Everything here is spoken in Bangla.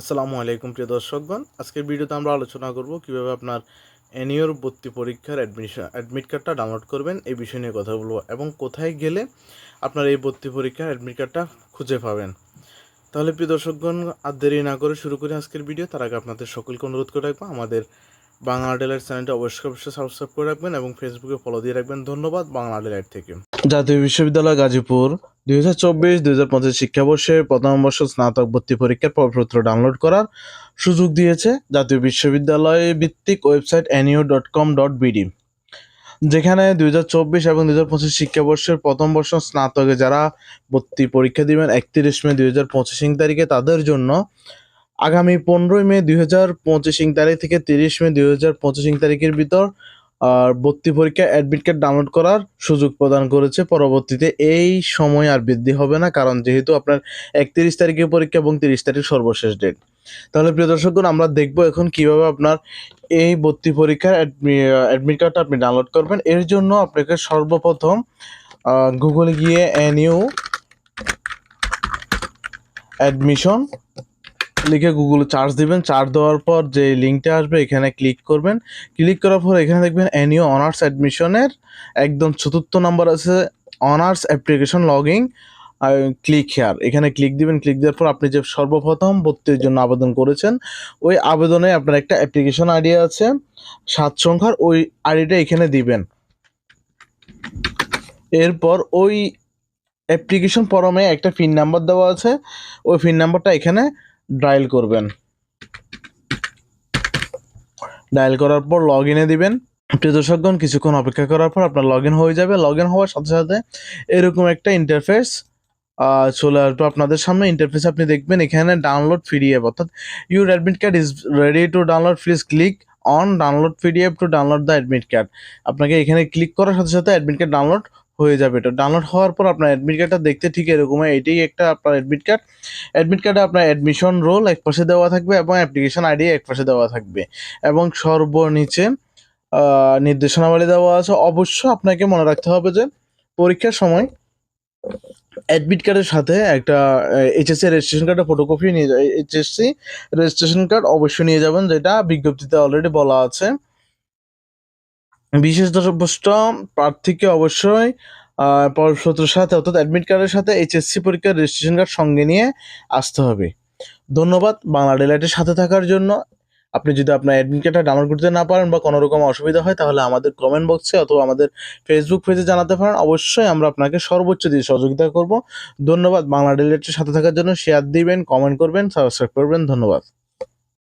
আসসালামু আলাইকুম, প্রিয় দর্শকগণ। আজকের ভিডিওতে আমরা আলোচনা করব কীভাবে আপনার এনিওর ভর্তি পরীক্ষার অ্যাডমিশন অ্যাডমিট কার্ডটা ডাউনলোড করবেন। এই বিষয় নিয়ে কথা বলব এবং কোথায় গেলে আপনার এই ভর্তি পরীক্ষার অ্যাডমিট কার্ডটা খুঁজে পাবেন। তাহলে, প্রিয় দর্শকগণ, আর দেরি না করে শুরু করি আজকের ভিডিও। তার আগে আপনাদের সকলকে অনুরোধ করে রাখব, আমাদের বাংলা ডেলাইট চ্যানেলটা অবশ্যই অবশ্যই সাবস্ক্রাইব করে রাখবেন এবং ফেসবুকে ফলো দিয়ে রাখবেন। ধন্যবাদ, বাংলা ডেলাইট থেকে। জাতীয় বিশ্ববিদ্যালয় গাজীপুর দুই হাজার চব্বিশ, দুই হাজার পঁচিশ শিক্ষাবর্ষে প্রথম বর্ষ স্নাতক ভর্তি পরীক্ষার প্রপত্র ডাউনলোড করার সুযোগ দিয়েছে জাতীয় বিশ্ববিদ্যালয় ভিত্তিক website NU dot com dot BD যেখানে দুই হাজার চব্বিশ এবং দুই হাজার পঁচিশ শিক্ষাবর্ষের প্রথম বর্ষ স্নাতকে যারা ভর্তি পরীক্ষা দিবেন একত্রিশ মে দুই হাজার পঁচিশ তারিখে তাদের জন্য আগামী পনেরোই মে দুই হাজার পঁচিশ তারিখ থেকে তিরিশ মে দুই হাজার পঁচিশ তারিখের ভিতর ভর্তি পরীক্ষা অ্যাডমিট কার্ড ডাউনলোড করার সুযোগ প্রদান করেছে। পরবর্তীতে এই সময় আর বৃদ্ধি হবে না, কারণ যেহেতু আপনার একত্রিশ তারিখে পরীক্ষা এবং তিরিশ তারিখ সর্বশেষ ডেট তাহলে প্রিয় দর্শকগণ আমরা দেখব এখন কীভাবে আপনার এই ভর্তি পরীক্ষার অ্যাডমিট কার্ডটা আপনি ডাউনলোড করবেন। এর জন্য আপনাকে সর্বপ্রথম গুগলে গিয়ে এনইউ অ্যাডমিশন লিখে গুগলে চার্জ দিবেন। চার্জ দেওয়ার পর যে লিঙ্কটা আসবে, এখানে ক্লিক করবেন। ক্লিক করার পর এখানে দেখবেন এনিও অনার্স অ্যাডমিশনের একদম চতুর্থ নাম্বার আছে honours application logging click here এখানে ক্লিক দিবেন ক্লিক দেওয়ার পর আপনি যে সর্বপ্রথম ভর্তির জন্য আবেদন করেছেন, ওই আবেদনে আপনার একটা অ্যাপ্লিকেশন আইডি আছে, সাত সংখ্যার ওই আইডিটা এখানে দিবেন। এরপর ওই অ্যাপ্লিকেশন ফরমে একটা পিন নাম্বার দেওয়া আছে, ওই পিন নাম্বারটা এখানে ডায়াল করবেন। ডায়াল করার পর লগ ইনে দিবেন। প্রিয় দর্শকগণ, কিছুক্ষণ অপেক্ষা করার পর আপনার লগ হয়ে যাবে। লগ হওয়ার সাথে সাথে এরকম একটা ইন্টারফেস চলে আসবে আপনাদের সামনে। ইন্টারফেস আপনি দেখবেন এখানে ডাউনলোড পিডিএফ অর্থাৎ your admit card is ready to download please click on download PDF to download the admit card আপনাকে এখানে ক্লিক করার সাথে সাথে অ্যাডমিট কার্ড ডাউনলোড হয়ে যাবে। এটা ডাউনলোড হওয়ার পর আপনার অ্যাডমিট কার্ডটা দেখতে ঠিক এরকম এটাই একটা আপনার অ্যাডমিট কার্ড অ্যাডমিট কার্ডে আপনার অ্যাডমিশন রোল এক পাশে দেওয়া থাকবে এবং অ্যাপ্লিকেশন আইডি এক পাশে দেওয়া থাকবে। এবং সর্বনিচে নির্দেশনাবলী দেওয়া আছে। অবশ্য আপনাকে মনে রাখতে হবে যে, পরীক্ষার সময় অ্যাডমিট কার্ডের সাথে একটা এইচএসসি রেজিস্ট্রেশন কার্ডের ফটোকপি নিয়ে যাবে এইচএসসি রেজিস্ট্রেশন কার্ড অবশ্যই নিয়ে যাবেন, যেটা বিজ্ঞপ্তিতে অলরেডি বলা আছে। বিশেষ দ্রষ্টব্য প্রার্থীকে অবশ্যই প্রবেশপত্রের সাথে, অর্থাৎ অ্যাডমিট কার্ডের সাথে এইচএসসি পরীক্ষার রেজিস্ট্রেশন কার্ড সঙ্গে নিয়ে আসতে হবে। ধন্যবাদ বাংলা ডেলাইটের সাথে থাকার জন্য। আপনি যদি আপনার অ্যাডমিট কার্ডটা ডাউনলোড করতে না পারেন বা কোনো রকম অসুবিধা হয়, তাহলে আমাদের কমেন্ট বক্সে অথবা আমাদের ফেসবুক পেজে জানাতে পারেন। অবশ্যই আমরা আপনাকে সর্বোচ্চ দিয়ে সহযোগিতা করব। ধন্যবাদ বাংলা ডেলাইটের সাথে থাকার জন্য। শেয়ার দিবেন কমেন্ট করবেন সাবস্ক্রাইব করবেন। ধন্যবাদ।